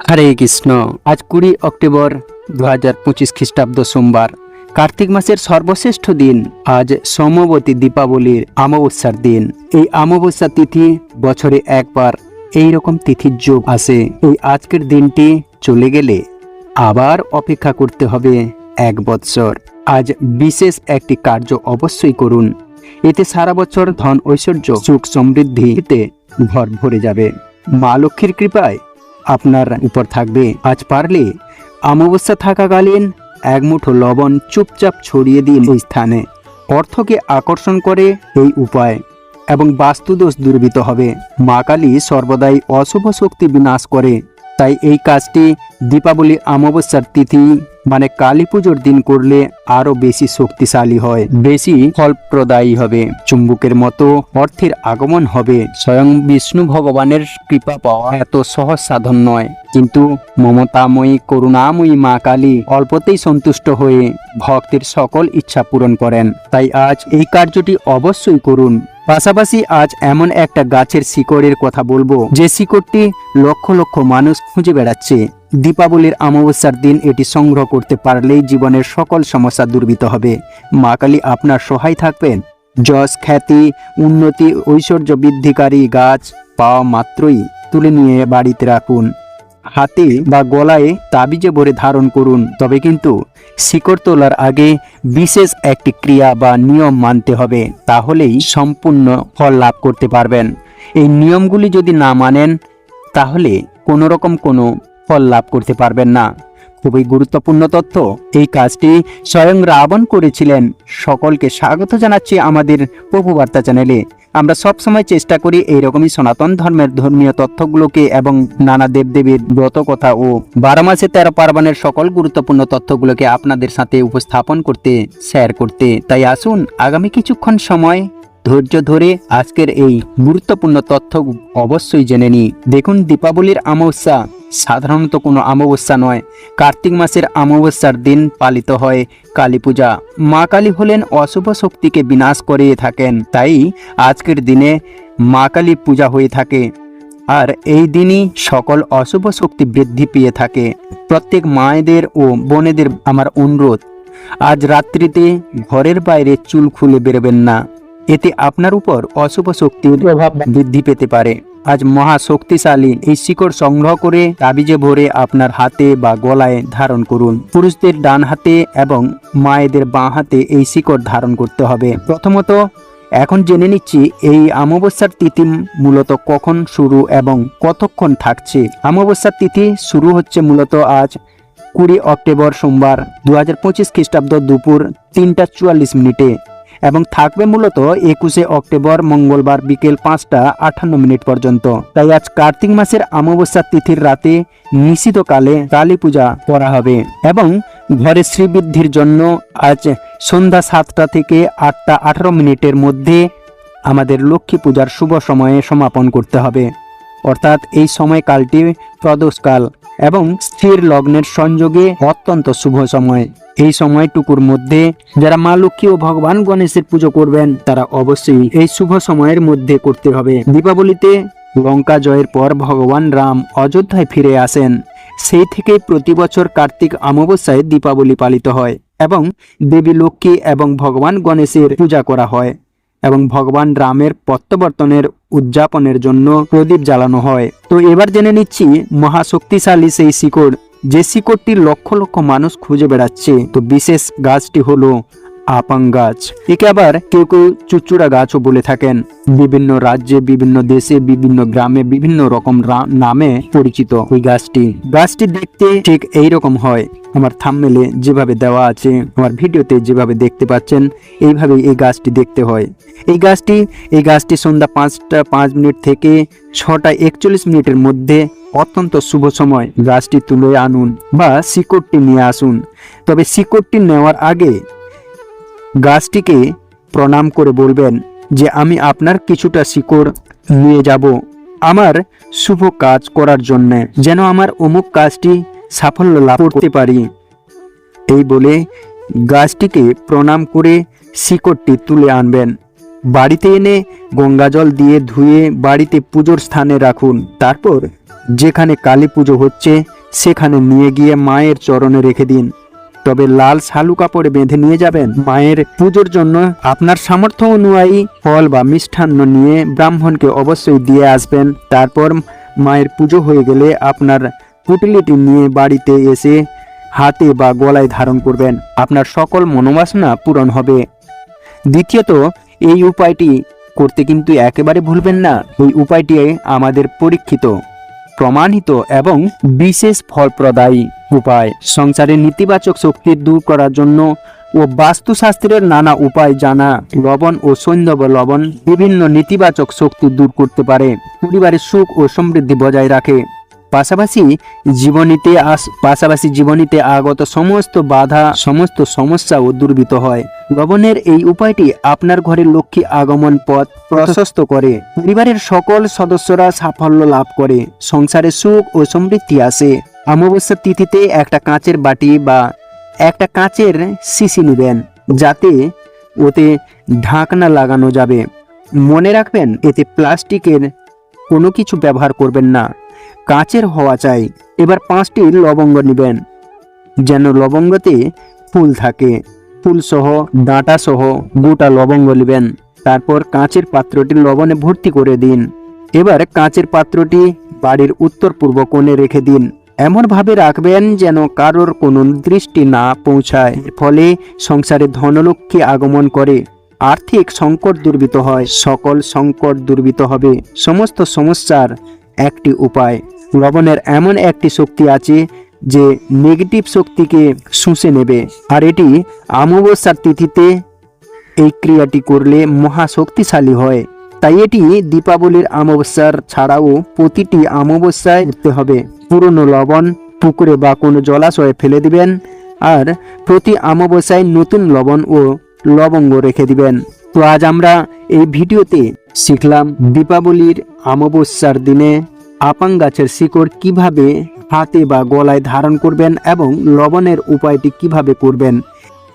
হরে কৃষ্ণ। আজ কুড়ি অক্টোবর দু হাজার পঁচিশ খ্রিস্টাব্দ সোমবার, কার্তিক মাসের সর্বশ্রেষ্ঠ দিন। আজ সোমবতী দীপাবলির অমাবস্যার দিন। এই অমাবস্যা তিথি বছরে একবার এই রকম তিথির যোগ আসে। এই আজকের দিনটি চলে গেলে আবার অপেক্ষা করতে হবে এক বৎসর। আজ বিশেষ একটি কার্য অবশ্যই করুন। এতে সারা বছর ধন ঐশ্বর্য, সুখ সমৃদ্ধিতে ভর ভরে যাবে। মা লক্ষ্মীর কৃপায় আপনার উপর থাকবে। আজ পারলে অমাবস্যা থাকাকালীন এক মুঠো লবণ চুপচাপ ছড়িয়ে দিন ওই স্থানে। অর্থকে আকর্ষণ করে এই উপায় এবং বাস্তুদোষ দুর্বৃত হবে। মা কালী সর্বদাই অশুভ শক্তি বিনাশ করে। তাই এই কাজটি দীপাবলি অমাবস্যার তিথি মানে কালী পুজোর দিন করলে আরও বেশি শক্তিশালী হয়, বেশি ফলপ্রদায়ী হবে। চুম্বুকের মতো অর্থের আগমন হবে। স্বয়ং বিষ্ণু ভগবানের কৃপা পাওয়া এত সহজ সাধন নয়। কিন্তু মমতাময়ী, করুণাময়ী মা কালী অল্পতেই সন্তুষ্ট হয়ে ভক্তের সকল ইচ্ছা পূরণ করেন। তাই আজ এই কার্যটি অবশ্যই করুন। পাশাপাশি আজ এমন একটা গাছের শিকড়ের কথা বলব, যে শিকড়টি লক্ষ লক্ষ মানুষ খুঁজে বেড়াচ্ছে। দীপাবলির অমাবস্যার দিন এটি সংগ্রহ করতে পারলেই জীবনের সকল সমস্যা দুর্বিত হবে। মা কালী আপনার সহায় থাকবেন। যশ, খ্যাতি, উন্নতি, ঐশ্বর্য বৃদ্ধিকারী গাছ, পাওয়া মাত্রই তুলে নিয়ে বাড়িতে রাখুন। হাতে বা গলায় তাবিজে ভরে ধারণ করুন। তবে কিন্তু শিকড় তোলার আগে বিশেষ একটি ক্রিয়া বা নিয়ম মানতে হবে, তাহলেই সম্পূর্ণ ফল লাভ করতে পারবেন। এই নিয়মগুলি যদি না মানেন, তাহলে কোনোরকম কোনো ফল লাভ করতে পারবেন না। খুবই গুরুত্বপূর্ণ তথ্য। এই কাজটি স্বয়ং রাবণ করেছিলেন। সকলকে স্বাগত জানাচ্ছি আমাদের প্রভুবার্তা চ্যানেলে। আমরা সব সময় চেষ্টা করি এইরকমই সনাতন ধর্মের ধর্মীয় তথ্যগুলোকে এবং নানা দেবদেবীর ব্রত কথা ও বারো মাসে তেরো পার্বণের সকল গুরুত্বপূর্ণ তথ্যগুলোকে আপনাদের সাথে উপস্থাপন করতে শেয়ার করতে। তাই আসুন আগামী কিছুক্ষণ সময় ধৈর্য ধরে আজকের এই গুরুত্বপূর্ণ তথ্য অবশ্যই জেনে নিই। দেখুন, দীপাবলির অমাবস্যা সাধারণত কোনো অমাবস্যা নয়। কার্তিক মাসের অমাবস্যার দিন পালিত হয় কালী পূজা। মা কালী হলেন অশুভ শক্তিকে বিনাশ করে থাকেন। তাই আজকের দিনে মা কালী পূজা হয়ে থাকে। আর এই দিনই সকল অশুভ শক্তি বৃদ্ধি পেয়ে থাকে। প্রত্যেক মায়েদের ও বোনেদের আমার অনুরোধ, আজ রাত্রিতে ঘরের বাইরে চুল খুলে বেরোবেন না। এতে আপনার উপর অশুভ শক্তির প্রভাব বৃদ্ধি পেতে পারে। আজ মহা শক্তিশালী এই শিকড় সংগ্রহ করে তাবিজে ভরে আপনার হাতে বা গলায় ধারণ করুন। পুরুষদের ডান হাতে এবং মায়েদের বাঁ হাতে এই শিকড় ধারণ করতে হবে। প্রথমত এখন জেনে নিচ্ছি এই অমাবস্যার তিথি মূলত কখন শুরু এবং কতক্ষণ থাকছে। অমাবস্যার তিথি শুরু হচ্ছে মূলত আজ কুড়ি অক্টোবর সোমবার দু হাজার পঁচিশ খ্রিস্টাব্দ দুপুর তিনটা চুয়াল্লিশ মিনিটে। এবং থাকবে মূলত একুশে অক্টোবর মঙ্গলবার বিকেল পাঁচটা আটান্ন মিনিট পর্যন্ত। তাই আজ কার্তিক মাসের অমাবস্যা তিথির রাতে নিশিতকালে কালী পূজা করা হবে এবং ঘরে শ্রীবৃদ্ধির জন্য আজ সন্ধ্যা সাতটা থেকে আটটা আঠারো মিনিটের মধ্যে আমাদের লক্ষ্মী পূজার শুভ সময়ে সমাপন করতে হবে। অর্থাৎ এই সময়কালটি প্রদোষকাল। এবং স্থির লগ্নের সংযোগে অত্যন্ত শুভ সময়। এই সময়টুকুর মধ্যে যারা মা লক্ষ্মী ও ভগবান গণেশের পুজো করবেন, তারা অবশ্যই এই শুভ সময়ের মধ্যে করতে হবে। দীপাবলিতে লঙ্কা জয়ের পর ভগবান রাম অযোধ্যায় ফিরে আসেন। সেই থেকে প্রতি বছর কার্তিক অমাবস্যায় দীপাবলি পালিত হয় এবং দেবী লক্ষ্মী এবং ভগবান গণেশের পূজা করা হয়। এবং ভগবান রামের প্রত্যাবর্তনের উদযাপনের জন্য প্রদীপ জ্বালানো হয়। তো এবার জেনে নিচ্ছি মহাশক্তিশালী সেই শিকড়, যে শিকড়টি লক্ষ লক্ষ মানুষ খুঁজে বেড়াচ্ছে। তো বিশেষ গাছটি হলো আপাং গাছ। একে আবার কেউ কেউ চুচুড়া গাছও বলে থাকেন। বিভিন্ন রাজ্যে, বিভিন্ন দেশে, বিভিন্ন গ্রামে, বিভিন্ন রকম নামে পরিচিত ওই গাছটি। গাছটি দেখতে ঠিক এই রকম হয়। আমার থাম্মেলে যেভাবে দেওয়া আছে, আমার ভিডিওতে যেভাবে দেখতে পাচ্ছেন এইভাবে এই গাছটি দেখতে হয়। এই গাছটি এই গাছটি সন্ধ্যা পাঁচটা পাঁচ মিনিট থেকে ছটা একচল্লিশ মিনিটের মধ্যে অত্যন্ত শুভ সময়। গাছটি তুলে আনুন বা শিকড়টি নিয়ে আসুন। তবে শিকড়টি নেওয়ার আগে গাছটিকে প্রণাম করে বলবেন যে আমি আপনার কিছুটা শিকড় নিয়ে যাব আমার শুভ কাজ করার জন্য, যেন আমার অমুক কাজটি সাফল্য লাভ করতে পারি। এই বলে গাছটিকে প্রণাম করে শিকড়টি তুলে আনবেন। বাড়িতে এনে গঙ্গাজল দিয়ে ধুয়ে বাড়িতে পুজোর স্থানে রাখুন। তারপর যেখানে কালী পুজো হচ্ছে, সেখানে নিয়ে গিয়ে মায়ের চরণে রেখে দিন। তবে লাল শালু কাপড়ে বেঁধে নিয়ে যাবেন। মায়ের পুজোর জন্য আপনার সামর্থ্য অনুযায়ী ফল বা মিষ্টান্ন নিয়ে ব্রাহ্মণকে অবশ্যই দিয়ে আসবেন। তারপর মায়ের পুজো হয়ে গেলে আপনার পুটলিটি নিয়ে বাড়িতে এসে হাতে বা গলায় ধারণ করবেন। আপনার সকল মনোবাসনা পূরণ হবে। দ্বিতীয়ত, এই উপায়টি করতে কিন্তু একেবারে ভুলবেন না। এই উপায়টি আমাদের পরীক্ষিত, প্রমাণিত এবং বিশেষ ফলপ্রদায়ী। উপায়। সংসারের নেতিবাচক শক্তি দূর করার জন্য ও বাস্তুশাস্ত্রের নানা উপায় জানা। লবণ ও সৈন্যব লবণ বিভিন্ন নেতিবাচক শক্তি দূর করতে পারে, পরিবারের সুখ ও সমৃদ্ধি বজায় রাখে। পাশাপাশি জীবনীতে আস, পাশাপাশি জীবনীতে আগত সমস্ত বাধা, সমস্ত সমস্যা ও দূরীভূত হয়। লবণের এই উপায়টি আপনার ঘরের লক্ষ্মী আগমন পথ প্রশস্ত করে, পরিবারের সকল সদস্যরা সাফল্য লাভ করে, সংসারে সুখ ও সমৃদ্ধি আসে। অমাবস্যার তিথিতে একটা কাঁচের বাটি বা একটা কাঁচের শিশি নেবেন, যাতে ওতে ঢাকনা লাগানো যাবে। মনে রাখবেন, এতে প্লাস্টিকের কোনো কিছু ব্যবহার করবেন না। কাঁচের হওয়া চাই। এবার পাঁচটি লবঙ্গ নেবেন, যেন লবঙ্গতে ফুল থাকে। ফুল সহ ডাঁটা সহ গোটা লবঙ্গ নেবেন। তারপর কাঁচের পাত্রটি লবণে ভর্তি করে দিন। এবার কাঁচের পাত্রটি বাড়ির উত্তর পূর্ব কোণে রেখে দিন। এমনভাবে রাখবেন যেন কারোর কোনো দৃষ্টি না পৌঁছায়, ফলে সংসারে ধনলক্ষ্মী আগমন করে। আর্থিক সংকট দুর্বিত হয়, সকল সংকট দুর্বিত হবে। সমস্ত সমস্যার একটি উপায়। লবণের এমন একটি শক্তি আছে যে নেগেটিভ শক্তিকে শুষে নেবে। আর এটি অমাবস্যার তিথিতে এই ক্রিয়াটি করলে মহা শক্তিশালী হয়। তাই এটি দীপাবলির অমাবস্যার ছাড়াও প্রতিটি অমাবস্যায় করতে হবে। পুরনো লবণ, পুকুরে বা কোনো জলাশয়ে ফেলে দিবেন আর প্রতি অমাবস্যায় নতুন লবণ ও লবঙ্গ রেখে দিবেন। তো আজ আমরা এই ভিডিওতে শিখলাম দীপাবলির অমাবস্যার দিনে আপাং গাছের শিকড় কীভাবে হাতে বা গলায় ধারণ করবেন এবং লবণের উপায়টি কীভাবে করবেন।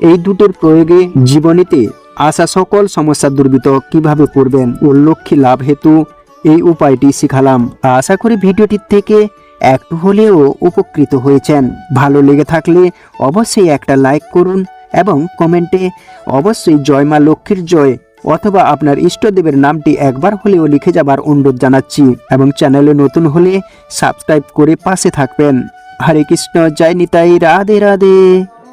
এই দুটোর প্রয়োগে জীবনীতে আসা সকল সমস্যা দুর্বিত কীভাবে করবেন ও লক্ষ্মী লাভ হেতু এই উপায়টি শিখালাম। আশা করি ভিডিওটির থেকে একটু হলেও উপকৃত হয়েছেন। ভালো লেগে থাকলে অবশ্যই একটা লাইক করুন এবং কমেন্টে অবশ্যই জয় মা লক্ষ্মীর জয় অথবা আপনার ইষ্টদেবের নামটি একবার হলেও লিখে যাবার অনুরোধ জানাচ্ছি এবং চ্যানেলে নতুন হলে সাবস্ক্রাইব করে পাশে থাকবেন। হরে কৃষ্ণ, জয় নিতাই, রাধে রাধে।